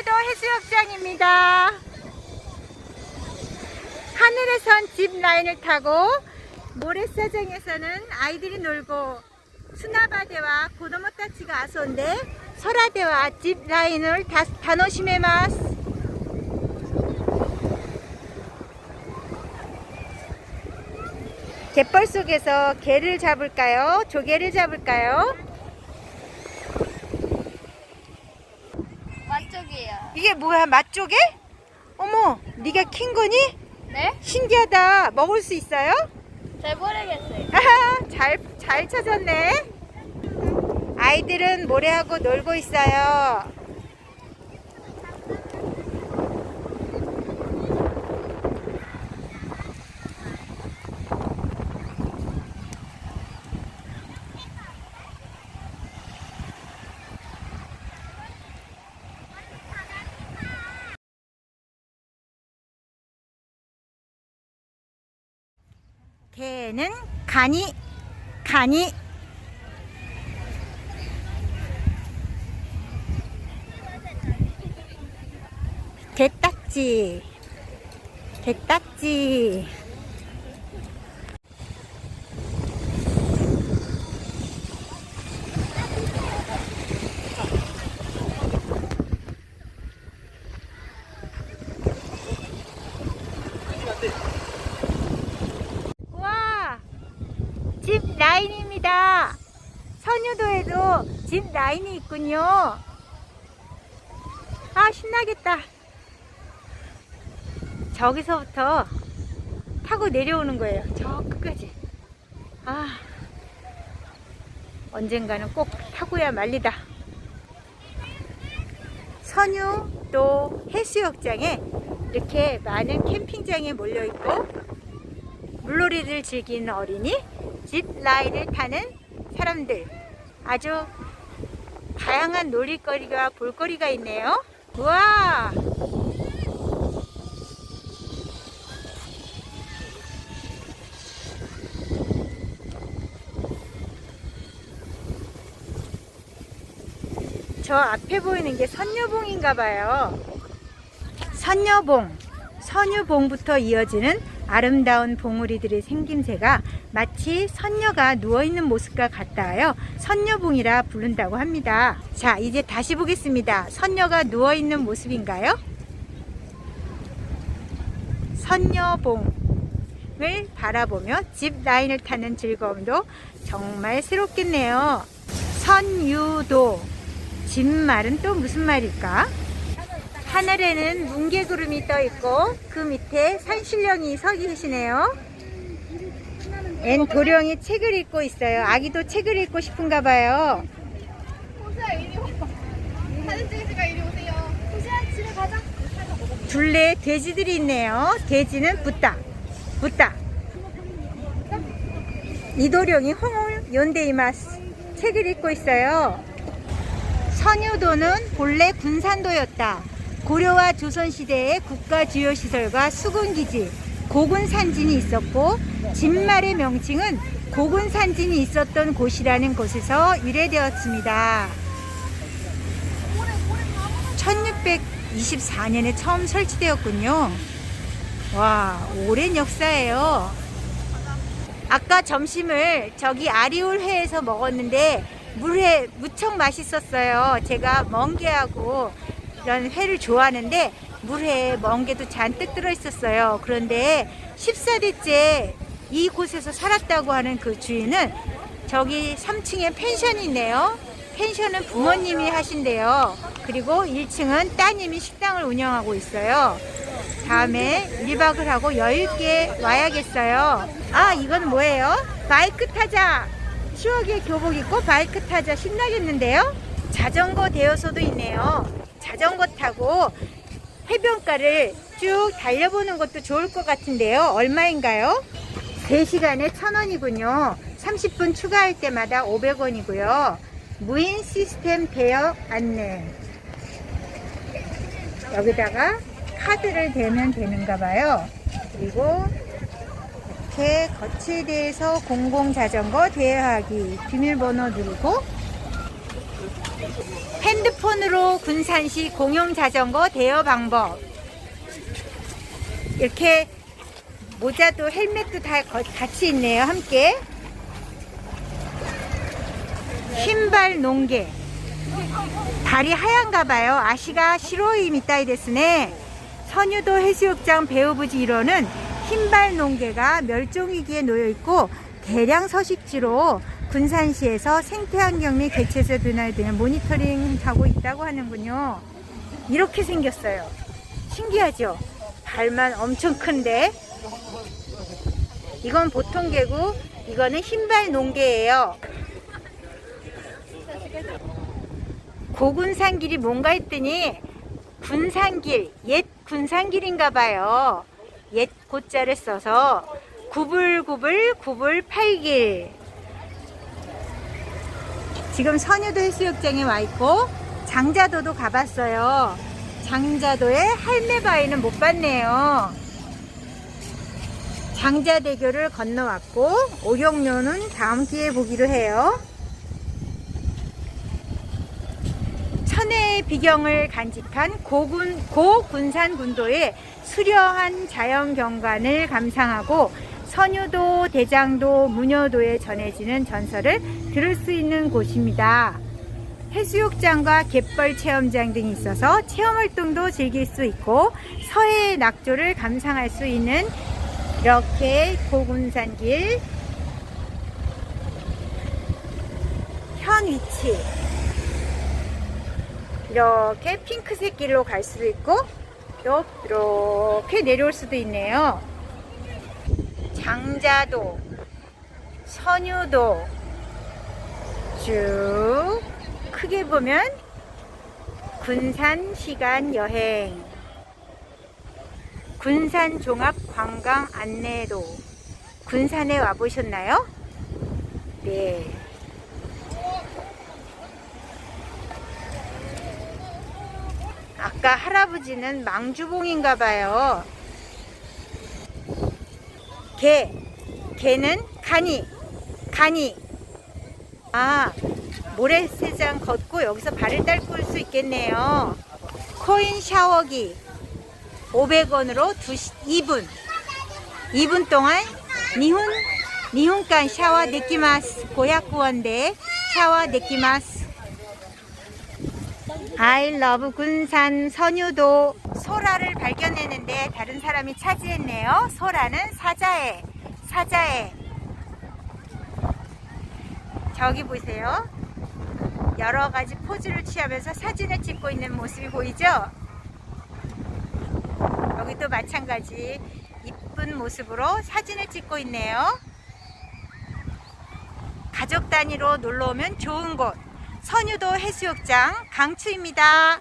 폴도 해수욕장입니다. 하늘에선 집 라인을 타고 모래사장에서는 아이들이 놀고 수나바대와 고도모타치가 아소인데 설화대와 집 라인을 다, 다노시메마스 갯벌 속에서 개를 잡을까요? 조개를 잡을까요? 이게 뭐야 맛조개? 어머 네가 킨 거니? 네? 신기하다 먹을 수 있어요? 잘 모르겠어요. 아하, 잘, 잘 찾았네. 아이들은 모래하고 놀고 있어요. 개는 간이 간이 개딱지. 개딱지 와 집 라인입니다. 선유도에도 집 라인이 있군요. 아, 신나겠다. 저기서부터 타고 내려오는 거예요. 저 끝까지. 아, 언젠가는 꼭 타고야 말리다. 선유도 해수욕장에 이렇게 많은 캠핑장에 몰려있고 물놀이를 즐기는 어린이, 집 라인을 타는 사람들. 아주 다양한 놀이거리가 볼거리가 있네요. 우와! 저 앞에 보이는 게 선녀봉인가 봐요. 선녀봉. 선유봉부터 이어지는 아름다운 봉우리들의 생김새가 마치 선녀가 누워있는 모습과 같다 하여 선녀봉이라 부른다고 합니다. 자, 이제 다시 보겠습니다. 선녀가 누워있는 모습인가요? 선녀봉을 바라보며 집 라인을 타는 즐거움도 정말 새롭겠네요. 선유도. 집 말은 또 무슨 말일까? 하늘에는 뭉게구름이 떠 있고 그 밑에 산신령이 서 계시네요. 앤 도령이 책을 읽고 있어요. 아기도 책을 읽고 싶은가 봐요. 호수야 이리 와. 사진 찍으니까 이리 오세요. 호수야 집에 가자. 둘레 돼지들이 있네요. 돼지는 붓다. 붓다. 이도령이 홍을 연대이마스 책을 읽고 있어요. 선유도는 본래 군산도였다. 고려와 조선시대에 국가 주요 시설과 수군기지, 고군산진이 있었고 진말의 명칭은 고군산진이 있었던 곳이라는 곳에서 유래되었습니다. 1624년에 처음 설치되었군요. 와, 오랜 역사예요. 아까 점심을 저기 아리울회에서 먹었는데 물회 무척 맛있었어요. 제가 멍게하고 이런 회를 좋아하는데 물회에 멍게도 잔뜩 들어 있었어요. 그런데 14대째 이곳에서 살았다고 하는 그 주인은 저기 3층에 펜션이 있네요. 펜션은 부모님이 하신대요. 그리고 1층은 따님이 식당을 운영하고 있어요. 다음에 1박을 하고 여유있게 와야겠어요. 아, 이건 뭐예요? 바이크 타자. 추억의 교복 입고 바이크 타자 신나겠는데요? 자전거 대여소도 있네요. 자전거 타고 해변가를 쭉 달려보는 것도 좋을 것 같은데요. 얼마인가요? 3시간에 1,000원이군요. 30분 추가할 때마다 500원이고요. 무인 시스템 대여 안내. 여기다가 카드를 대면 되는가 봐요. 그리고 이렇게 거치에 대해서 공공자전거 대여하기 비밀번호 누르고 핸드폰으로 군산시 공용자전거 대여 방법 이렇게 모자도 헬멧도 다 거- 같이 있네요. 함께. 신발 농계. 발이 하얀가 봐요. 아시가 시로이 미타이 데스네. 선유도 해수욕장 배우부지 1호는 흰발 농계가 멸종위기에 놓여 있고 대량 서식지로 군산시에서 생태환경 및 개체수 변화에 대한 모니터링하고 있다고 하는군요. 이렇게 생겼어요. 신기하죠? 발만 엄청 큰데 이건 보통 개구, 이거는 흰발 농개예요. 고군산길이 뭔가 했더니 군산길, 옛 군산길인가 봐요. 옛 고자를 써서 구불구불 구불팔길. 지금 선유도 해수욕장에 와 있고 장자도도 가봤어요. 장자도의 할매바위는 못 봤네요. 장자대교를 건너왔고 오룡료는 다음 기회에 보기로 해요. 천혜의 비경을 간직한 고군, 고군산 군도의 수려한 자연 경관을 감상하고 선유도, 대장도, 무녀도에 전해지는 전설을 들을 수 있는 곳입니다. 해수욕장과 갯벌 체험장 등이 있어서 체험 활동도 즐길 수 있고 서해의 낙조를 감상할 수 있는 이렇게 고군산길 현 위치 이렇게 핑크색 길로 갈 수도 있고 또 이렇게 내려올 수도 있네요. 장자도, 선유도 쭉 크게 보면 군산 시간 여행, 군산 종합 관광 안내도 군산에 와 보셨나요? 네. 아까 할아버지는 망주봉인가 봐요. 개. 개는 가니. 가니. 아, 모래새장 걷고 여기서 발을 닦을 수 있겠네요. 코인 샤워기. 500원으로 2, 2분. 2분 동안 니훈, 니훈간 샤워 데키마스. 고약구원대 샤워 데키마스. I love 군산 선유도 소라를 발견했는데 다른 사람이 차지했네요. 소라는 사자에 사자에 저기 보세요. 여러 가지 포즈를 취하면서 사진을 찍고 있는 모습이 보이죠? 여기도 마찬가지 이쁜 모습으로 사진을 찍고 있네요. 가족 단위로 놀러 오면 좋은 곳 선유도 해수욕장 강추입니다.